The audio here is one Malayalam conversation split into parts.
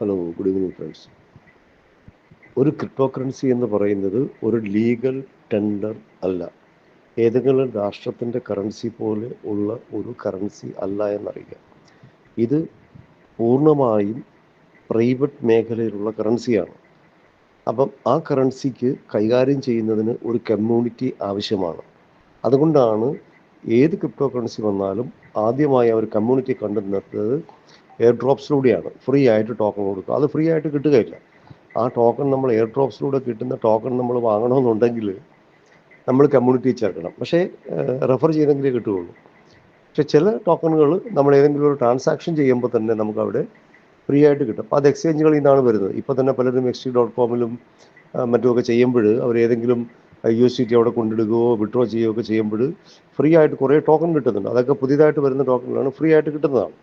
ഹലോ ഗുഡ് ഈവനിങ് ഫ്രണ്ട്സ് ഒരു ക്രിപ്റ്റോ കറൻസി എന്ന് പറയുന്നത് ഒരു ലീഗൽ ടെൻഡർ അല്ല. ഏതെങ്കിലും രാഷ്ട്രത്തിന്റെ കറൻസി പോലെ ഉള്ള ഒരു കറൻസി അല്ല എന്നറിയുക. ഇത് പൂർണമായും പ്രൈവറ്റ് മേഖലയിലുള്ള കറൻസിയാണ് അപ്പം ആ കറൻസിക്ക് കൈകാര്യം ചെയ്യുന്നതിന് ഒരു കമ്മ്യൂണിറ്റി ആവശ്യമാണ്. അതുകൊണ്ടാണ് ഏത് ക്രിപ്റ്റോ കറൻസി വന്നാലും ആദ്യമായി അവർ കമ്മ്യൂണിറ്റി കണ്ടെത്തുന്നത് എയർ ഡ്രോപ്സിലൂടെയാണ് ഫ്രീ ആയിട്ട് ടോക്കൺ കൊടുക്കുക. അത് ഫ്രീ ആയിട്ട് കിട്ടുകയില്ല. ആ ടോക്കൺ നമ്മൾ എയർ ഡ്രോപ്സിലൂടെ കിട്ടുന്ന ടോക്കൺ നമ്മൾ വാങ്ങണമെന്നുണ്ടെങ്കിൽ നമ്മൾ കമ്മ്യൂണിറ്റി ചേർക്കണം. പക്ഷേ റെഫർ ചെയ്തെങ്കിലേ കിട്ടുകയുള്ളൂ. പക്ഷേ ചില ടോക്കണുകൾ നമ്മൾ ഏതെങ്കിലും ഒരു ട്രാൻസാക്ഷൻ ചെയ്യുമ്പോൾ തന്നെ നമുക്ക് അവിടെ ഫ്രീ ആയിട്ട് കിട്ടും. അപ്പോൾ അത് എക്സ്ചേഞ്ചുകളിൽ നിന്നാണ് വരുന്നത്. ഇപ്പോൾ തന്നെ പലരും എക്സ് ഡോട്ട് കോമിലും മറ്റുമൊക്കെ ചെയ്യുമ്പോൾ അവർ ഏതെങ്കിലും യു എസ് ടി അവിടെ കൊണ്ടിടുകയോ വിഡ്രോ ചെയ്യുകയോ ഒക്കെ ചെയ്യുമ്പോൾ ഫ്രീ ആയിട്ട് കുറേ ടോക്കൺ കിട്ടുന്നുണ്ട്. അതൊക്കെ പുതിയതായിട്ട് വരുന്ന ടോക്കണുകളാണ് ഫ്രീ ആയിട്ട് കിട്ടുന്നതാണ്.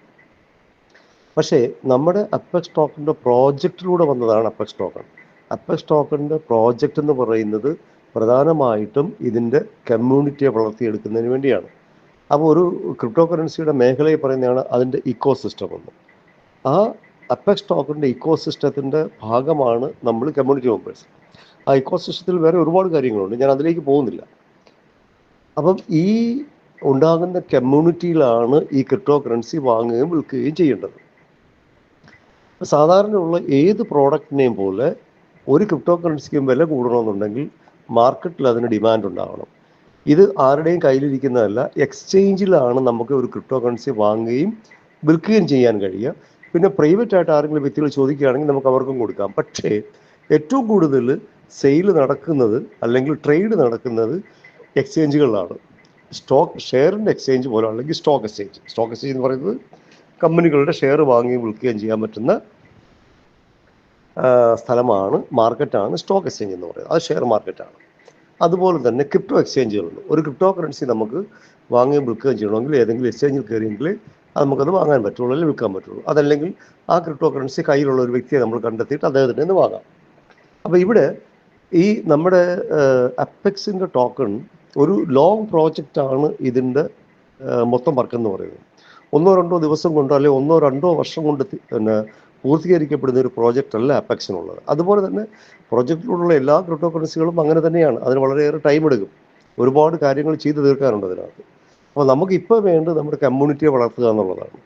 പക്ഷേ നമ്മുടെ അപ്പെക്സ് ടോക്കണിന്റെ പ്രോജക്റ്റിലൂടെ വന്നതാണ് അപ്പെക്സ് ടോക്കൺ അപ്പെക്സ് ടോക്കണിന്റെ പ്രോജക്റ്റ് എന്ന് പറയുന്നത് പ്രധാനമായിട്ടും ഇതിന്റെ കമ്മ്യൂണിറ്റിയെ വളർത്തിയെടുക്കുന്നതിന് വേണ്ടിയാണ്. അപ്പോൾ ഒരു ക്രിപ്റ്റോ കറൻസിയുടെ മേഖലയിൽ പറയുന്നതാണ് അതിന്റെ ഇക്കോ സിസ്റ്റം എന്ന്. ആ അപ്പെക്സ് ടോക്കണിന്റെ ഇക്കോ സിസ്റ്റത്തിന്റെ ഭാഗമാണ് നമ്മൾ കമ്മ്യൂണിറ്റി മെമ്പേഴ്സ് ആ ഇക്കോ സിസ്റ്റത്തിൽ വേറെ ഒരുപാട് കാര്യങ്ങളുണ്ട്. ഞാൻ അതിലേക്ക് പോകുന്നില്ല. അപ്പം ഈ ഉണ്ടാകുന്ന കമ്മ്യൂണിറ്റിയിലാണ് ഈ ക്രിപ്റ്റോ കറൻസി വാങ്ങുകയും വിൽക്കുകയും ചെയ്യേണ്ടത്. സാധാരണയുള്ള ഏത് പ്രോഡക്റ്റിനെയും പോലെ ഒരു ക്രിപ്റ്റോ കറൻസിക്കും വില കൂടണമെന്നുണ്ടെങ്കിൽ മാർക്കറ്റിൽ അതിന് ഡിമാൻഡ് ഉണ്ടാകണം ഇത് ആരുടെയും കയ്യിലിരിക്കുന്നതല്ല എക്സ്ചേഞ്ചിലാണ് നമുക്ക് ഒരു ക്രിപ്റ്റോ കറൻസി വാങ്ങുകയും വിൽക്കുകയും ചെയ്യാൻ കഴിയുക. പിന്നെ പ്രൈവറ്റ് ആയിട്ട് ആരെങ്കിലും വ്യക്തികൾ ചോദിക്കുകയാണെങ്കിൽ നമുക്ക് അവർക്കും കൊടുക്കാം. പക്ഷേ ഏറ്റവും കൂടുതൽ സെയിൽ നടക്കുന്നത് അല്ലെങ്കിൽ ട്രേഡ് നടക്കുന്നത് എക്സ്ചേഞ്ചുകളിലാണ്. സ്റ്റോക്ക് ഷെയറിന്റെ എക്സ്ചേഞ്ച് പോലെ അല്ലെങ്കിൽ സ്റ്റോക്ക് എക്സ്ചേഞ്ച്. സ്റ്റോക്ക് എക്സ്ചേഞ്ച് എന്ന് പറയുന്നത് കമ്പനികളുടെ ഷെയർ വാങ്ങുകയും വിൽക്കുകയും ചെയ്യാൻ പറ്റുന്ന സ്ഥലമാണ് മാർക്കറ്റാണ് സ്റ്റോക്ക് എക്സ്ചേഞ്ച് എന്ന് പറയുന്നത്. അത് ഷെയർ മാർക്കറ്റാണ്. അതുപോലെ തന്നെ ക്രിപ്റ്റോ എക്സ്ചേഞ്ചുകളുണ്ട്. ഒരു ക്രിപ്റ്റോ കറൻസി നമുക്ക് വാങ്ങുകയും വിൽക്കുകയും ചെയ്യണമെങ്കിൽ ഏതെങ്കിലും എക്സ്ചേഞ്ചിൽ കയറിയെങ്കിൽ അത് നമുക്കത് വാങ്ങാൻ പറ്റുള്ളൂ അല്ലെങ്കിൽ വിൽക്കാൻ പറ്റുള്ളൂ. അതല്ലെങ്കിൽ ആ ക്രിപ്റ്റോ കറൻസി കയ്യിലുള്ള ഒരു വ്യക്തിയെ നമ്മൾ കണ്ടെത്തിയിട്ട് അദ്ദേഹത്തിന്റെ നിന്ന് വാങ്ങാം. അപ്പോൾ ഇവിടെ ഈ നമ്മുടെ അപ്പെക്സിന്റെ ടോക്കൺ ഒരു ലോങ് പ്രോജക്റ്റാണ് ഇതിന്റെ മൊത്തം വർക്ക് എന്ന് പറയുന്നത്. ഒന്നോ രണ്ടോ ദിവസം കൊണ്ടോ അല്ലെങ്കിൽ ഒന്നോ രണ്ടോ വർഷം കൊണ്ട് പിന്നെ പൂർത്തീകരിക്കപ്പെടുന്ന ഒരു പ്രോജക്റ്റ് അല്ല അപ്പെക്സിനുള്ളത് അതുപോലെ തന്നെ പ്രോജക്റ്റിലുള്ള എല്ലാ ക്രിപ്റ്റോ കറൻസികളും അങ്ങനെ തന്നെയാണ്. അതിന് വളരെയേറെ ടൈം എടുക്കും. ഒരുപാട് കാര്യങ്ങൾ ചെയ്തു തീർക്കാനുണ്ട് അതിനകത്ത്. അപ്പോൾ നമുക്ക് ഇപ്പോൾ വേണ്ടത് നമ്മുടെ കമ്മ്യൂണിറ്റിയെ വളർത്തുക എന്നുള്ളതാണ്.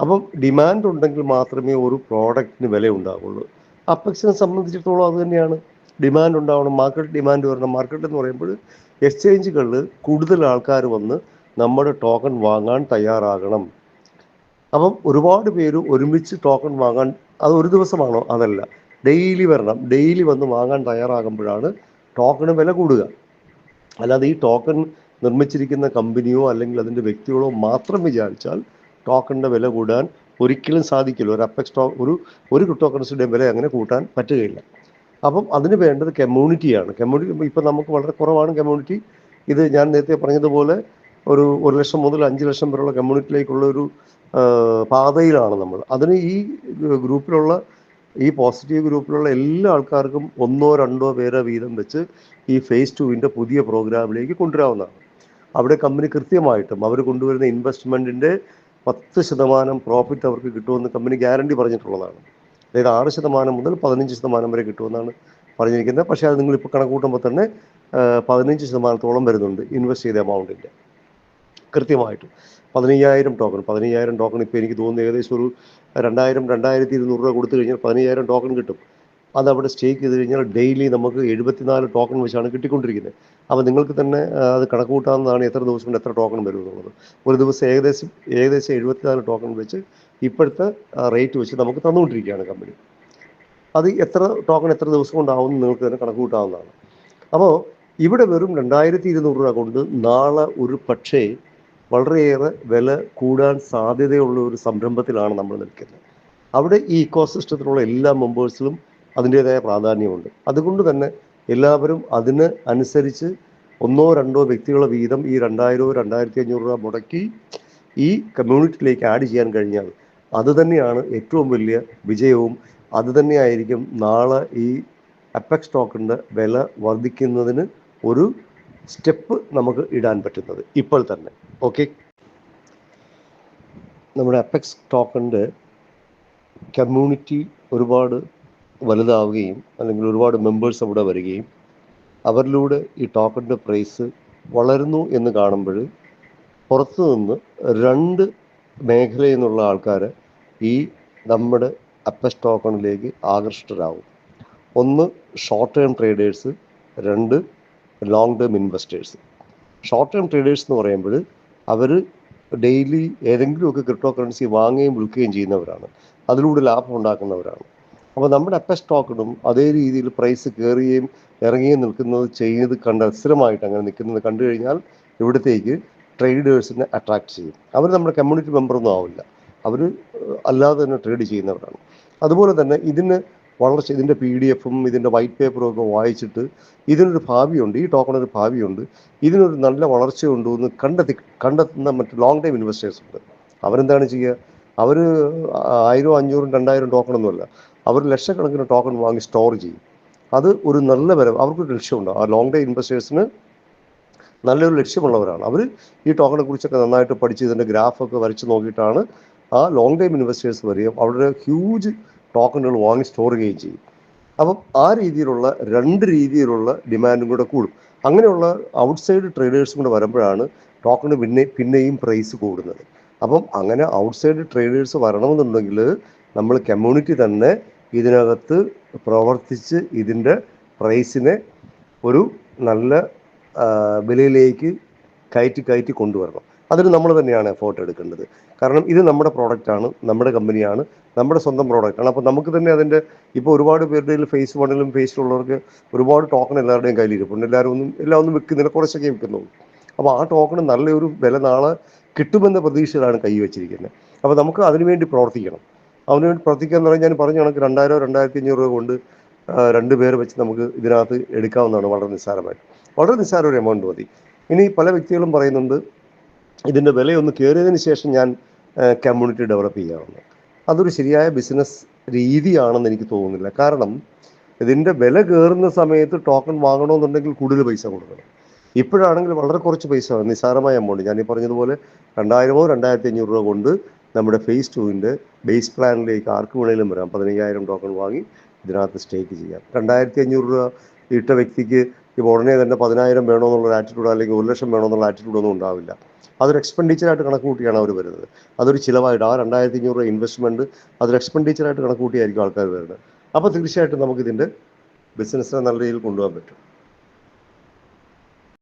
അപ്പം ഡിമാൻഡ് ഉണ്ടെങ്കിൽ മാത്രമേ ഒരു പ്രോഡക്റ്റിന് വില ഉണ്ടാവുള്ളൂ. അപ്പക്സിനെ സംബന്ധിച്ചിടത്തോളം അത് തന്നെയാണ്. ഡിമാൻഡ് ഉണ്ടാവണം. മാർക്കറ്റ് ഡിമാൻഡ് വരണം. മാർക്കറ്റ് എന്ന് പറയുമ്പോൾ എക്സ്ചേഞ്ചുകളിൽ കൂടുതൽ ആൾക്കാർ വന്ന് നമ്മുടെ ടോക്കൺ വാങ്ങാൻ തയ്യാറാകണം. അപ്പം ഒരുപാട് പേര് ഒരുമിച്ച് ടോക്കൺ വാങ്ങാൻ അത് ഒരു ദിവസമാണോ? അതല്ല. ഡെയിലി വരണം. ഡെയിലി വന്ന് വാങ്ങാൻ തയ്യാറാകുമ്പോഴാണ് ടോക്കണ് വില കൂടുക. അല്ലാതെ ഈ ടോക്കൺ നിർമ്മിച്ചിരിക്കുന്ന കമ്പനിയോ അല്ലെങ്കിൽ അതിന്റെ വ്യക്തികളോ മാത്രം വിചാരിച്ചാൽ ടോക്കണിന്റെ വില കൂടാൻ ഒരിക്കലും സാധിക്കില്ല. ഒരു അപ്പെക്സ് ടോ ഒരു ഒരു ക്രിപ്റ്റോ വില അങ്ങനെ കൂട്ടാൻ പറ്റുകയില്ല. അപ്പം അതിന് വേണ്ടത് കമ്മ്യൂണിറ്റിയാണ് കമ്മ്യൂണിറ്റി ഇപ്പം നമുക്ക് വളരെ കുറവാണ് കമ്മ്യൂണിറ്റി ഇത് ഞാൻ നേരത്തെ പറഞ്ഞതുപോലെ ഒരു ഒരു ലക്ഷം മുതൽ അഞ്ച് ലക്ഷം വരെയുള്ള കമ്മ്യൂണിറ്റിയിലേക്കുള്ള ഒരു പാതയിലാണ് നമ്മൾ. അതിന് ഈ ഗ്രൂപ്പിലുള്ള ഈ പോസിറ്റീവ് ഗ്രൂപ്പിലുള്ള എല്ലാ ആൾക്കാർക്കും ഒന്നോ രണ്ടോ പേരെ വീതം വെച്ച് ഈ ഫേസ് ടുവിന്റെ പുതിയ പ്രോഗ്രാമിലേക്ക് കൊണ്ടുവരാവുന്നതാണ്. അവിടെ കമ്പനി കൃത്യമായിട്ടും അവർ കൊണ്ടുവരുന്ന ഇൻവെസ്റ്റ്മെന്റിന്റെ പത്ത് ശതമാനം പ്രോഫിറ്റ് അവർക്ക് കിട്ടുമെന്ന് കമ്പനി ഗ്യാരണ്ടി പറഞ്ഞിട്ടുള്ളതാണ്. അതായത് ആറ് ശതമാനം മുതൽ പതിനഞ്ച് ശതമാനം വരെ കിട്ടുമെന്നാണ് പറഞ്ഞിരിക്കുന്നത്. പക്ഷേ അത് നിങ്ങളിപ്പോൾ കണക്കൂട്ടുമ്പോൾ തന്നെ പതിനഞ്ച് ശതമാനത്തോളം വരുന്നുണ്ട് ഇൻവെസ്റ്റ് ചെയ്ത എമൗണ്ടിന്റെ കൃത്യമായിട്ടും. പതിനയ്യായിരം ടോക്കൺ പതിനയ്യായിരം ടോക്കൺ ഇപ്പോൾ എനിക്ക് തോന്നുന്നു ഏകദേശം ഒരു രണ്ടായിരം രണ്ടായിരത്തി ഇരുന്നൂറ് രൂപ കൊടുത്തു കഴിഞ്ഞാൽ പതിനയ്യായിരം ടോക്കൺ കിട്ടും. അത് അവിടെ സ്റ്റേക്ക് ചെയ്ത് കഴിഞ്ഞാൽ ഡെയിലി നമുക്ക് എഴുപത്തിനാല് ടോക്കൺ വെച്ചാണ് കിട്ടിക്കൊണ്ടിരിക്കുന്നത്. അപ്പോൾ നിങ്ങൾക്ക് തന്നെ അത് കണക്ക് കൂട്ടാവുന്നതാണ് എത്ര ദിവസം കൊണ്ട് എത്ര ടോക്കൺ വരും എന്നുള്ളത് ഒരു ദിവസം ഏകദേശം ഏകദേശം എഴുപത്തിനാല് ടോക്കൺ വെച്ച് ഇപ്പോഴത്തെ റേറ്റ് വെച്ച് നമുക്ക് തന്നുകൊണ്ടിരിക്കുകയാണ് കമ്പനി അത് എത്ര ടോക്കൺ എത്ര ദിവസം കൊണ്ടാവും നിങ്ങൾക്ക് തന്നെ കണക്ക് കൂട്ടാവുന്നതാണ് അപ്പോൾ ഇവിടെ വെറും രണ്ടായിരത്തി ഇരുന്നൂറ് രൂപ കൊണ്ട് നാളെ ഒരു പക്ഷേ വളരെയേറെ വില കൂടാൻ സാധ്യതയുള്ള ഒരു സംരംഭത്തിലാണ് നമ്മൾ നിൽക്കുന്നത്. അവിടെ ഈ ഇക്കോ സിസ്റ്റത്തിലുള്ള എല്ലാ മെമ്പേഴ്സിലും അതിന്റേതായ പ്രാധാന്യമുണ്ട്. അതുകൊണ്ട് തന്നെ എല്ലാവരും അതിന് അനുസരിച്ച് ഒന്നോ രണ്ടോ വ്യക്തികളുടെ വീതം ഈ രണ്ടായിരമോ രണ്ടായിരത്തി അഞ്ഞൂറ് രൂപ മുടക്കി ഈ കമ്മ്യൂണിറ്റിയിലേക്ക് ആഡ് ചെയ്യാൻ കഴിഞ്ഞാൽ അത് തന്നെയാണ് ഏറ്റവും വലിയ വിജയവും. അത് തന്നെയായിരിക്കും നാളെ ഈ അപ്പെക്സ് ടോക്കണിന്റെ വില വർദ്ധിക്കുന്നതിന് ഒരു സ്റ്റെപ്പ് നമുക്ക് ഇടാൻ പറ്റുന്നത് ഇപ്പോൾ തന്നെ. ഓക്കെ നമ്മുടെ അപ്പെക്സ് ടോക്കണിന്റെ കമ്മ്യൂണിറ്റി ഒരുപാട് വലുതാവുകയും അല്ലെങ്കിൽ ഒരുപാട് മെമ്പേഴ്സ് അവിടെ വരികയും അവരിലൂടെ ഈ ടോക്കണിന്റെ പ്രൈസ് വളരുന്നു എന്ന് കാണുമ്പോൾ പുറത്തു നിന്ന് രണ്ട് മേഖലയിൽ നിന്നുള്ള ആൾക്കാർ ഈ നമ്മുടെ അപ്പസ് ടോക്കണിലേക്ക് ആകർഷ്ടരാകും ഒന്ന് ഷോർട്ട് ടേം ട്രേഡേഴ്സ് രണ്ട് long term investors short term traders എന്ന് പറയുമ്പോൾ അവർ ഡെയിലി ഏതെങ്കിലുമൊക്കെ ക്രിപ്റ്റോ കറൻസി വാങ്ങുകയും വിൽക്കുകയും ചെയ്യുന്നവരാണ്. അതിലൂടെ ലാഭം ഉണ്ടാക്കുന്നവരാണ്. അപ്പോൾ നമ്മുടെ അപ്പ സ്റ്റോക്കിനും അതേ രീതിയിൽ പ്രൈസ് കയറുകയും ഇറങ്ങുകയും നിൽക്കുന്നത് ചെയ്യുന്നത് കണ്ട് സ്ഥിരമായിട്ട് അങ്ങനെ നിൽക്കുന്നത് കണ്ടു കഴിഞ്ഞാൽ ഇവിടത്തേക്ക് ട്രേഡേഴ്സിനെ അട്രാക്ട് ചെയ്യും. അവർ നമ്മുടെ കമ്മ്യൂണിറ്റി മെമ്പറൊന്നും ആവില്ല. അവർ അല്ലാതെ തന്നെ ട്രേഡ് ചെയ്യുന്നവരാണ്. അതുപോലെ തന്നെ ഇതിന് വളർച്ച ഇതിന്റെ പി ഡി എഫും ഇതിന്റെ വൈറ്റ് പേപ്പറും ഒക്കെ വായിച്ചിട്ട് ഇതിനൊരു ഭാവിയുണ്ട് ഈ ടോക്കണൊരു ഭാവിയുണ്ട്. ഇതിനൊരു നല്ല വളർച്ചയുണ്ട് എന്ന് കണ്ടെത്തി കണ്ടെത്തുന്ന മറ്റ് ലോങ് ടൈം ഇൻവെസ്റ്റേഴ്സ് ഉണ്ട്. അവരെന്താണ് ചെയ്യുക? അവർ ആയിരം അഞ്ഞൂറും രണ്ടായിരം ടോക്കണൊന്നുമല്ല അവർ ലക്ഷക്കണക്കിന് ടോക്കൺ വാങ്ങി സ്റ്റോർ ചെയ്യും. അത് ഒരു നല്ല വരവ് അവർക്കൊരു ലക്ഷ്യമുണ്ട്. ആ ലോങ് ടൈം ഇൻവെസ്റ്റേഴ്സിന് നല്ലൊരു ലക്ഷ്യമുള്ളവരാണ്. അവർ ഈ ടോക്കണെ കുറിച്ചൊക്കെ നന്നായിട്ട് പഠിച്ച് ഇതിന്റെ ഗ്രാഫൊക്കെ വരച്ച് നോക്കിയിട്ടാണ് ആ ലോങ് ടൈം ഇൻവെസ്റ്റേഴ്സ് വരികയും അവരുടെ ഹ്യൂജ് ടോക്കണുകൾ വാങ്ങി സ്റ്റോർ ചെയ്യുകയും ചെയ്യും. അപ്പം ആ രീതിയിലുള്ള രണ്ട് രീതിയിലുള്ള ഡിമാൻഡും കൂടെ കൂടും. അങ്ങനെയുള്ള ഔട്ട്സൈഡ് ട്രേഡേഴ്സും കൂടെ വരുമ്പോഴാണ് ടോക്കണ് പിന്നെ പിന്നെയും പ്രൈസ് കൂടുന്നത്. അപ്പം അങ്ങനെ ഔട്ട്സൈഡ് ട്രേഡേഴ്സ് വരണമെന്നുണ്ടെങ്കിൽ നമ്മൾ കമ്മ്യൂണിറ്റി തന്നെ ഇതിനകത്ത് പ്രവർത്തിച്ച് ഇതിന്റെ പ്രൈസിനെ ഒരു നല്ല വിലയിലേക്ക് കയറ്റി കയറ്റി കൊണ്ടുവരണം. അതിന് നമ്മൾ തന്നെയാണ് ഫോട്ടോ എടുക്കേണ്ടത്. കാരണം ഇത് നമ്മുടെ പ്രോഡക്റ്റാണ് നമ്മുടെ കമ്പനിയാണ് നമ്മുടെ സ്വന്തം പ്രോഡക്റ്റാണ് അപ്പോൾ നമുക്ക് തന്നെ അതിന്റെ ഇപ്പോൾ ഒരുപാട് പേരുടെ ഫേസ് വണ്ണിലും ഫേസിലുള്ളവർക്ക് ഒരുപാട് ടോക്കൺ എല്ലാവരുടെയും കയ്യിൽ ഇരിപ്പുണ്ട് എല്ലാവരും ഒന്നും എല്ലാം ഒന്നും വിൽക്കുന്നില്ല. കുറച്ചൊക്കെ വിൽക്കുന്നുള്ളൂ അപ്പോൾ ആ ടോക്കൺ നല്ലൊരു വില നാളെ കിട്ടുമെന്ന പ്രതീക്ഷയിലാണ് കൈ വെച്ചിരിക്കുന്നത്. അപ്പോൾ നമുക്ക് അതിനുവേണ്ടി പ്രവർത്തിക്കണം. അതിനുവേണ്ടി പ്രവർത്തിക്കുക എന്ന് പറഞ്ഞാൽ ഞാൻ പറഞ്ഞു കണക്ക് രണ്ടായിരം രണ്ടായിരത്തി അഞ്ഞൂറ് രൂപ കൊണ്ട് രണ്ട് പേര് വെച്ച് നമുക്ക് ഇതിനകത്ത് എടുക്കാവുന്നതാണ്. വളരെ നിസ്സാരമായിട്ട്. വളരെ നിസ്സാര ഒരു എമൗണ്ട് മതി. ഇനി പല വ്യക്തികളും പറയുന്നുണ്ട് ഇതിന്റെ വിലയൊന്ന് കയറിയതിന് ശേഷം ഞാൻ കമ്മ്യൂണിറ്റി ഡെവലപ്പ് ചെയ്യാറുണ്ട് അതൊരു ശരിയായ ബിസിനസ് രീതിയാണെന്ന് എനിക്ക് തോന്നുന്നില്ല. കാരണം ഇതിന്റെ വില കയറുന്ന സമയത്ത് ടോക്കൺ വാങ്ങണമെന്നുണ്ടെങ്കിൽ കൂടുതൽ പൈസ കൊടുക്കണം. ഇപ്പോഴാണെങ്കിൽ വളരെ കുറച്ച് പൈസ നിസ്സാരമായ എമൗണ്ട് ഞാൻ ഈ പറഞ്ഞതുപോലെ രണ്ടായിരമോ രണ്ടായിരത്തി അഞ്ഞൂറ് രൂപ കൊണ്ട് നമ്മുടെ ഫേസ് ടുവിന്റെ ബേസ് പ്ലാനിലേക്ക് ആർക്ക് വേണേലും വരാം. പതിനയ്യായിരം ടോക്കൺ വാങ്ങി ഇതിനകത്ത് സ്റ്റേക്ക് ചെയ്യാം. രണ്ടായിരത്തി അഞ്ഞൂറ് രൂപ ഇട്ട വ്യക്തിക്ക് ഇപ്പോൾ ഉടനെ തന്നെ പതിനായിരം വേണമെന്നുള്ള ആറ്റിറ്റ്യൂഡ് അല്ലെങ്കിൽ ഒരു ലക്ഷം വേണമെന്നുള്ള ആറ്റിറ്റ്യൂഡ് ഒന്നും ഉണ്ടാവില്ല. അതൊരു എക്സ്പെൻഡിച്ചറായിട്ട് കണക്ക് കൂട്ടിയാണ് അവർ വരുന്നത്. അതൊരു ചിലവായിട്ട് ആ രണ്ടായിരത്തി അഞ്ഞൂറ് രൂപ ഇൻവെസ്റ്റ്മെന്റ് അതൊരു എക്സ്പെൻഡിച്ചറായിട്ട് കണക്ക് കൂട്ടിയായിരിക്കും ആൾക്കാർ വരുന്നത്. അപ്പോൾ തീർച്ചയായിട്ടും നമുക്കിതിന്റെ ബിസിനസ്സിനെ നല്ല രീതിയിൽ കൊണ്ടുപോകാൻ പറ്റും.